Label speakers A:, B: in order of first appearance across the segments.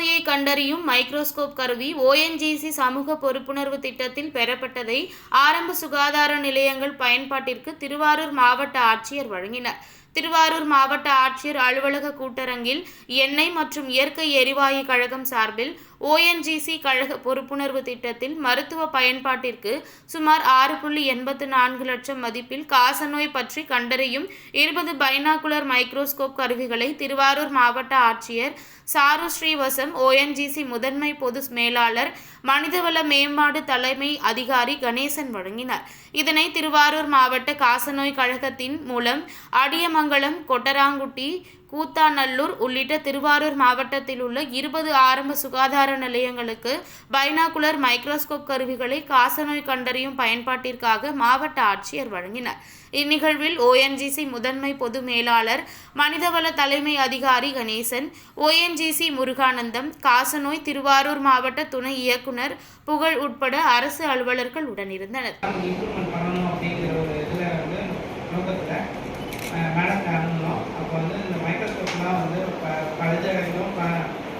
A: Microscope கருவி ONGC சமூக பொறுப்புணர்வு திட்டத்தில் பெறப்பட்டதை ஆரம்ப சுகாதார நிலையங்கள் பயன்பாட்டிற்கு திருவாரூர் மாவட்ட ஆட்சியர் வழங்கினார். திருவாரூர் மாவட்ட ஆட்சியர் அலுவலக கூட்டரங்கில் எண்ணெய் மற்றும் இயற்கை எரிவாயு கழகம் சார்பில் ஓஎன்ஜிசி கழக பொறுப்புணர்வு திட்டத்தில் மருத்துவ பயன்பாட்டிற்கு சுமார் ஆறு புள்ளி எண்பத்து நான்கு லட்சம் மதிப்பில் காசநோய் பற்றி கண்டறியும் இருபது பைனாகுலர் மைக்ரோஸ்கோப் கருவிகளை திருவாரூர் மாவட்ட ஆட்சியர் சாரு ஸ்ரீவசம் ஓஎன்ஜிசி முதன்மை பொது மேலாளர் மனிதவள மேம்பாடு தலைமை அதிகாரி கணேசன் வழங்கினார். இதனை திருவாரூர் மாவட்ட காசநோய் கழகத்தின் மூலம் அடியமங்கலம் கொட்டராங்குட்டி கூத்தாநல்லூர் உள்ளிட்ட திருவாரூர் மாவட்டத்தில் உள்ள இருபது ஆரம்ப சுகாதார நிலையங்களுக்கு பைனாகுலர் மைக்ரோஸ்கோப் கருவிகளை காசநோய் கண்டறியும் பயன்பாட்டிற்காக மாவட்ட ஆட்சியர் வழங்கினார். இந்நிகழ்வில் ஓஎன்ஜிசி முதன்மை பொது மேலாளர் மனிதவள தலைமை அதிகாரி கணேசன் ஓஎன்ஜிசி முருகானந்தம் காசநோய் திருவாரூர் மாவட்ட துணை இயக்குனர் புகழ் உட்பட அரசு அலுவலர்கள் உடனிருந்தனர்.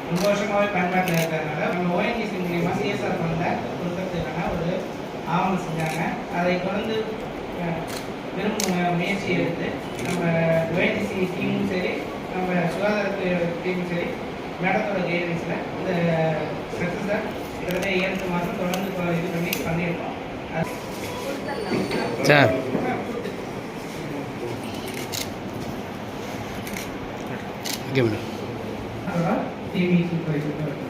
B: ரொம்ப வருஷமாகவே பயன்பாட்டில் இருக்கிறதுனால நம்ம ஓஎன்ஜிசி மூலியமாக சிஎஸ்ஆர் ஃபண்டில் கொடுக்கறதுக்கான ஒரு ஆவணம் செஞ்சாங்க. அதை தொடர்ந்து அஹ், பெரும் மு- முயற்சி எடுத்து நம்ம ஓஎன்ஜிசி டீமும் சரி நம்ம சுகாதாரத்துறை டீமும் சரி மேடத்தோட கைடன்ஸில் இந்த சக்ஸஸை கிட்டத்தட்ட ஏழு மாதம் தொடர்ந்து இது பண்ணி பண்ணியிருக்கோம்.
C: Sir okay madam
B: same issue.